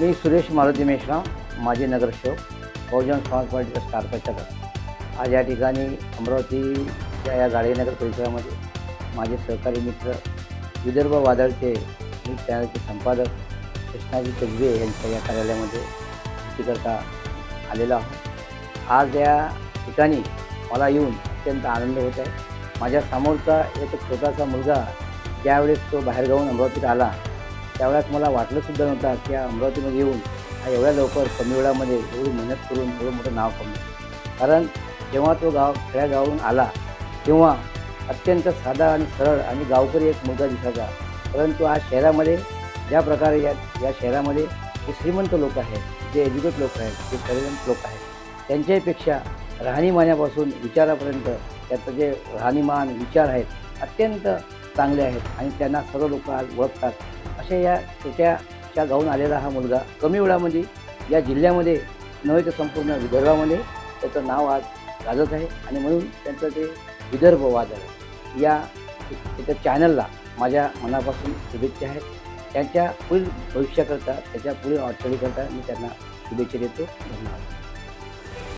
मी सुरेश मारुती मेश्राम माजी नगरसेवक बहुजन समाज पार्टीचा स्टार प्रचारक. आज या ठिकाणी अमरावतीच्या या गाडीनगर परिसरामध्ये माझे सहकारी मित्र विदर्भ वादळचे न्यूज चॅनलचे संपादक कृष्णाजी कजबे यांच्या या कार्यालयामध्ये भेटीकरता आलेलो आहोत. आज या ठिकाणी मला येऊन अत्यंत आनंद होत आहे. माझ्या समोरचा एक छोटासा मुलगा ज्यावेळेस तो बाहेरगावून अमरावतीत आला त्यावेळेस मला वाटलंसुद्धा नव्हतं की या अमरावतीमध्ये येऊन एवढ्या लवकर कमी वेळामध्ये एवढी मेहनत करून एवढं मोठं नाव कमवलं. कारण जेव्हा तो गाव खेड्या गावावरून आला तेव्हा अत्यंत साधा आणि सरळ आणि गावकरी एक मुलगा दिसायचा. परंतु आज शहरामध्ये ज्या प्रकारे या या शहरामध्ये जे श्रीमंत लोक आहेत जे एज्युकेट लोक आहेत जे टॅलेंट लोक आहेत त्यांच्यापेक्षा राहणीमानापासून विचारापर्यंत त्याचं जे राहणीमान विचार आहेत अत्यंत चांगले आहेत आणि त्यांना सर्व लोक आज ओळखतात. अशा या त्याच्या गावून आलेला हा मुलगा कमी वेळामध्ये या जिल्ह्यामध्ये नव्हे तर संपूर्ण विदर्भामध्ये त्याचं नाव आज गाजत आहे. आणि म्हणून त्यांचं ते विदर्भ वादळ या त्याच्या चॅनलला माझ्या मनापासून शुभेच्छा आहेत. त्यांच्या पुढील भविष्याकरता त्याच्या पुढील अडचणीकरता मी त्यांना शुभेच्छा देतो. धन्यवाद.